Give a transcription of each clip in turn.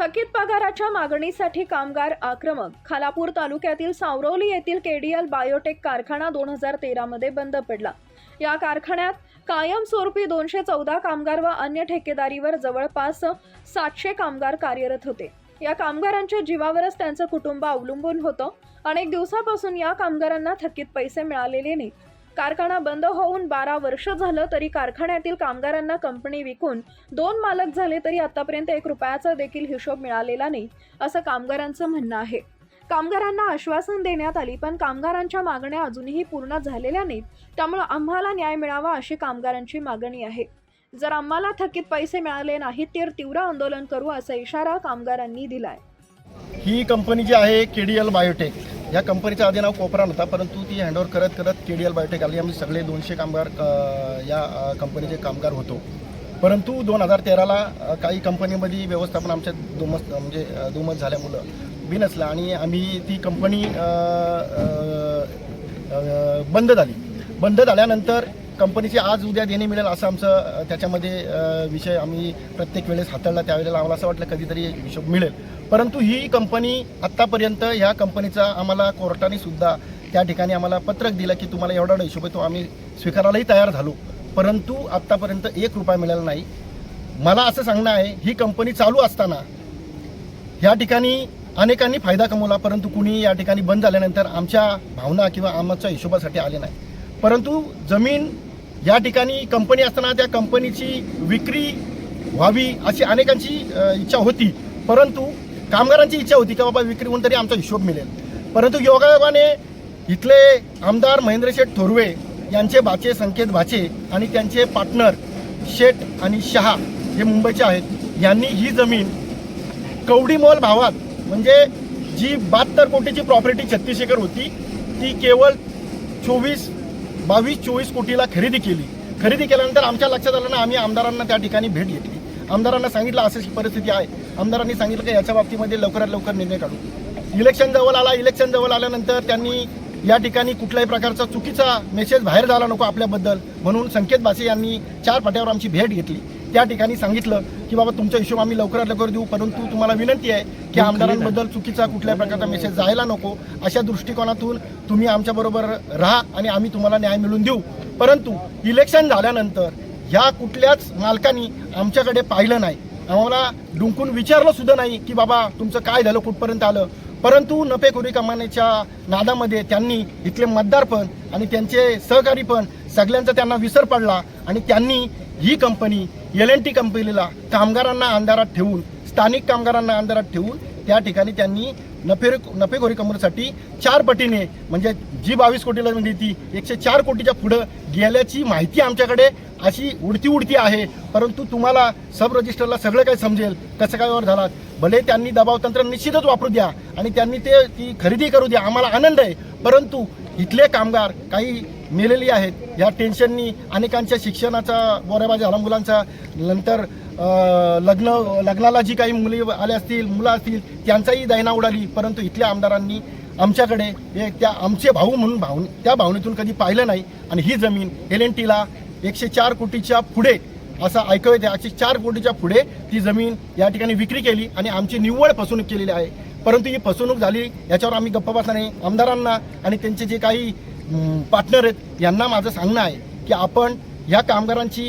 थकीत पगाराच्या मागणीसाठी कामगार आक्रमक. खालापूर तालुक्यातील सावरवली येथील केडीएल बायोटेक कारखाना दोन हजार तेरामध्ये बंद पडला. या कारखान्यात कायमस्वरूपी दोनशे चौदा कामगार व अन्य ठेकेदारीवर जवळपास सातशे कामगार कार्यरत होते. या कामगारांच्या जीवावरच त्यांचं कुटुंब अवलंबून होतं. अनेक दिवसापासून या कामगारांना थकीत पैसे मिळालेले नाही कारखाना बंद होऊन बारा वर्ष झालं तरी कारखान्यातील कामगारांना कंपनी विकून दोन मालक झाले तरी आतापर्यंत एक रुपयाचा देखील हिशोब मिळालेला नाही असं कामगारांचं म्हणणं आहे. कामगारांना आश्वासन देण्यात आली पण कामगारांच्या मागण्या अजूनही पूर्ण झालेल्या नाहीत. त्यामुळे आम्हाला न्याय मिळावा अशी कामगारांची मागणी आहे. जर आम्हाला थकीत पैसे मिळाले नाहीत तर तीव्र आंदोलन करू असा इशारा कामगारांनी दिलाय. ही कंपनी जी आहे के डी एल बायोटेक. या कंपनीचं आधी नाव कोपरा नव्हता परंतु ती हँडओव्हर करत करत के डी एल बायोटेक आली. आम्ही सगळे दोनशे कामगार या कंपनीचे कामगार होतो. परंतु दोन हजार तेराला काही कंपनीमध्ये व्यवस्थापन आमच्या दुमस म्हणजे दुमत झाल्यामुळं बिनसलं आणि आम्ही ती कंपनी बंद झाली. बंद झाल्यानंतर कंपनीची आज उद्या देणे मिळेल असं आमचं त्याच्यामध्ये विषय आम्ही प्रत्येक वेळेस हाताळला. त्यावेळेला आम्हाला असं वाटलं कधीतरी हिशोब मिळेल. परंतु ही कंपनी आत्तापर्यंत ह्या कंपनीचा आम्हाला कोर्टाने सुद्धा त्या ठिकाणी आम्हाला पत्रक दिलं की तुम्हाला एवढा एवढा हिशोब आहे तो आम्ही स्वीकारायलाही तयार झालो. परंतु आत्तापर्यंत एक रुपया मिळाला नाही. मला असं सांगणं आहे ही कंपनी चालू असताना या ठिकाणी अनेकांनी फायदा कमवला परंतु कुणी या ठिकाणी बंद झाल्यानंतर आमच्या भावना किंवा आमच्या हिशोबासाठी आले नाही. परंतु जमीन या ठिकाणी कंपनी असताना त्या कंपनीची विक्री व्हावी अशी अनेकांची इच्छा होती. परंतु कामगारांची इच्छा होती की बाबा विक्री होऊन तरी आमचा हिशोब मिळेल. परंतु योगायोगाने इथले आमदार महेंद्र शेठ थोरवे यांचे भाचे संकेत भाचे आणि त्यांचे पार्टनर शेठ आणि शहा हे मुंबईचे आहेत. यांनी ही जमीन कवडीमोल भावात म्हणजे जी बहात्तर कोटीची प्रॉपर्टी छत्तीस एकर होती ती केवळ चोवीस बावीस चोवीस कोटीला खरेदी केली. खरेदी केल्यानंतर आमच्या लक्षात आलं ना आम्ही आमदारांना त्या ठिकाणी भेट घेतली. आमदारांना सांगितलं अशी परिस्थिती आहे. आमदारांनी सांगितलं की याच्या बाबतीमध्ये लवकरात लवकर निर्णय काढू. इलेक्शन जवळ आला इलेक्शन जवळ आल्यानंतर त्यांनी या ठिकाणी कुठल्याही प्रकारचा चुकीचा मेसेज बाहेर झाला नको आपल्याबद्दल. म्हणून संकेत बासे यांनी चार पाट्यावर आमची भेट घेतली. त्या ठिकाणी सांगितलं की बाबा तुमचा हिशोब आम्ही लवकरात लवकर देऊ परंतु तुम्हाला विनंती आहे की आमदारांबद्दल चुकीचा कुठल्याही प्रकारचा मेसेज जायला नको. अशा दृष्टिकोनातून तुम्ही आमच्याबरोबर राहा आणि आम्ही तुम्हाला न्याय मिळवून देऊ. परंतु इलेक्शन झाल्यानंतर ह्या कुठल्याच मालकांनी आमच्याकडे पाहिलं नाही. आम्हाला डुंकून विचारलं सुद्धा नाही की बाबा तुमचं काय झालं कुठपर्यंत आलं? परंतु नफेखोरी कमाण्याच्या नादामध्ये त्यांनी इथले मतदार पण आणि त्यांचे सहकारी पण सगळ्यांचा त्यांना विसर पडला आणि त्यांनी ही कंपनी एल एन टी कंपनीला कामगारांना अंधारात ठेवून स्थानिक कामगारांना अंधारात ठेवून त्या ठिकाणी त्यांनी नफे नफेखोरी कमवण्यासाठी चार पटीने म्हणजे जी बावीस कोटीला म्हणजे ती एकशे चार कोटीच्या पुढं गेल्याची माहिती आमच्याकडे अशी उडती उडती आहे. परंतु तुम्हाला सब रजिस्टरला सगळं काही समजेल कसं काय वर झाला. भले त्यांनी दबाव तंत्र निश्चितच वापरू द्या आणि त्यांनी ते ती खरेदी करू द्या. आम्हाला आनंद आहे. परंतु इथले कामगार काही मेलेली आहेत. या टेन्शननी अनेकांच्या शिक्षणाचा बोऱ्याबाजी झाला मुलांचा नंतर लग्न लग्नाला जी काही मुली आल्या असतील मुलं असतील त्यांचाही दैना उडाली. परंतु इथल्या आमदारांनी आमच्याकडे हे त्या आमचे भाऊ म्हणून भाव त्या भावनेतून कधी पाहिलं नाही. आणि ही जमीन एल एन टीला एकशे चार कोटीच्या पुढे असं ऐकू येते एकशे चार कोटीच्या पुढे ती जमीन या ठिकाणी विक्री केली आणि आमची निव्वळ फसवणूक केलेली आहे. परंतु ही फसवणूक झाली याच्यावर आम्ही गप्पा बसणार नाही. आमदारांना आणि त्यांचे जे काही पार्टनर आहेत यांना माझं सांगणं आहे की आपण या कामगारांची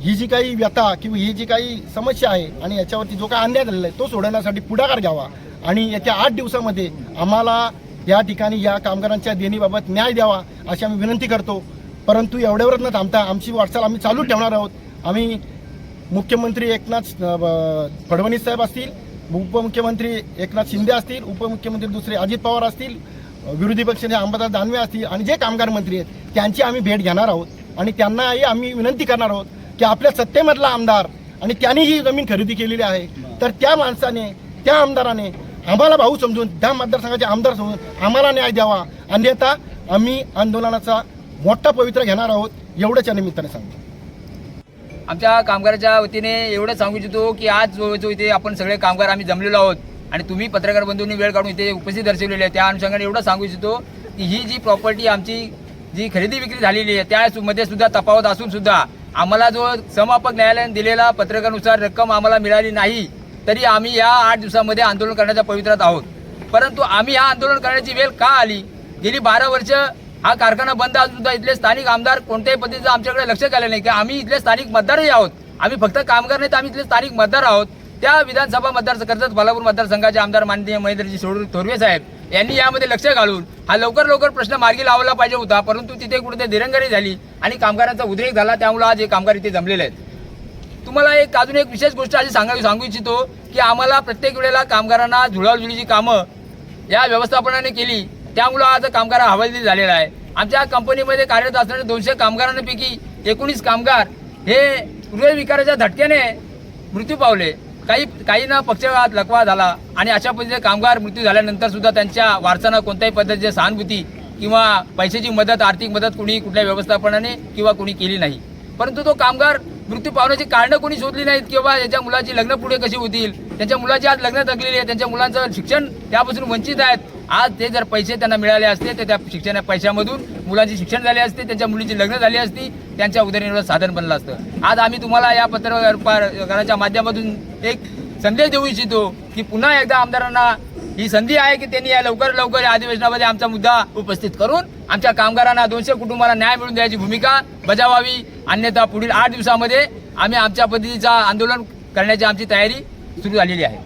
ही जी काही व्यथा किंवा ही जी काही समस्या आहे आणि याच्यावरती जो काही अन्याय झालेला आहे तो सोडवण्यासाठी पुढाकार घ्यावा. आणि येत्या आठ दिवसामध्ये आम्हाला या ठिकाणी या कामगारांच्या देणीबाबत न्याय द्यावा अशी आम्ही विनंती करतो. परंतु एवढ्यावरच न थांबता आमची वाटचाल आम्ही चालू ठेवणार आहोत. आम्ही मुख्यमंत्री एकनाथ ब- फडणवीस साहेब असतील उपमुख्यमंत्री एकनाथ शिंदे असतील उपमुख्यमंत्री दुसरे अजित पवार असतील विरोधी पक्षाचे अंबादास दानवे असतील आणि जे कामगार मंत्री आहेत त्यांची आम्ही भेट घेणार आहोत. आणि त्यांनाही आम्ही विनंती करणार आहोत की आपल्या सत्तेमधला आमदार आणि त्यांनी ही जमीन खरेदी केलेली आहे तर त्या माणसाने त्या आमदाराने आम्हाला भाऊ समजून त्या मतदारसंघाचे आमदार समजून आम्हाला न्याय द्यावा. अन्यथा आम्ही आंदोलनाचा मोठा पवित्र घेणार आहोत एवढंच या निमित्ताने सांगतो. आमच्या कामगाराच्या वतीने एवढं सांगू इच्छितो की आज जो जो इथे आपण सगळे कामगार आम्ही जमलेलो आहोत आणि तुम्ही पत्रकार बंधूंनी वेळ काढून इथे उपस्थित दर्शवलेली आहे. त्या अनुषंगाने एवढं सांगू इच्छितो की ही जी प्रॉपर्टी आमची जी खरेदी विक्री झालेली आहे त्यामध्ये सुद्धा तफावत असून सुद्धा आम्हाला जो समापक न्यायालयाने दिलेला पत्रकानुसार रक्कम आम्हाला मिळाली नाही तरी आम्ही या आठ दिवसामध्ये आंदोलन करण्याच्या पवित्रात आहोत. परंतु आम्ही हा आंदोलन करण्याची वेळ का आली? गेली बारा वर्ष हा कारखाना बंद असून सुद्धा इथले स्थानिक आमदार कोणत्याही पद्धतीचं आमच्याकडे लक्ष केलं नाही. की आम्ही इथले स्थानिक मतदारही आहोत. आम्ही फक्त कामगार नाही तर आम्ही इथले स्थानिक मतदार आहोत. त्या विधानसभा मतदार बालापूर मतदारसंघाचे आमदार माननीय महेंद्रजी सोडूर थोरवे साहेब यांनी यामध्ये लक्ष घालून हा लवकर लवकर प्रश्न मार्गी लावला पाहिजे होता परंतु तिथे कुठे दिरंगाई झाली आणि कामगारांचा उद्रेक झाला. त्यामुळे आज हे कामगार इथे जमलेले आहेत. तुम्हाला एक अजून एक विशेष गोष्ट अशी सांगा सांगू इच्छितो की आम्हाला प्रत्येक वेळेला कामगारांना झुळावझुळीची कामं या व्यवस्थापनाने केली. त्यामुळं आज कामगार हवालदिल झालेला आहे. आमच्या कंपनीमध्ये कार्यरत असणारे दोनशे कामगारांपैकी एकोणीस कामगार हे हृदयविकाराच्या धटक्याने मृत्यू पावले. काही काहींना पक्षवाद लकवा झाला आणि अशा पद्धतीने कामगार मृत्यू झाल्यानंतर सुद्धा त्यांच्या वारसांना कोणत्याही पद्धतीची सहानुभूती किंवा पैशाची मदत आर्थिक मदत कुणी कुठल्या व्यवस्थापनाने किंवा कुणी केली नाही. परंतु तो कामगार मृत्यू पावण्याची कारणं कोणी शोधली नाहीत किंवा याच्या मुलाची लग्न पुढे कशी होतील त्यांच्या मुलाची आज लग्न थकलेली आहे त्यांच्या मुलांचं शिक्षण त्यापासून वंचित आहेत आज ते जर पैसे त्यांना मिळाले असते तर त्या शिक्षण पैशामधून मुलांचे शिक्षण झाले असते त्यांच्या मुलीची लग्न झाली असती त्यांच्या उदरनिर्वाह साधन बनलं असतं. आज आम्ही तुम्हाला या पत्रकाराच्या माध्यमातून एक संदेश देऊ इच्छितो की पुन्हा एकदा आमदारांना ही संधी आहे की त्यांनी या लवकर लवकर या अधिवेशनामध्ये आमचा मुद्दा उपस्थित करून आमच्या कामगारांना दोनशे कुटुंबाला न्याय मिळवून द्यायची भूमिका बजावावी. अन्यथा पुढील आठ दिवसामध्ये आम्ही आमच्या पद्धतीचा आंदोलन करण्याची आमची तयारी सुरू झालेली आहे.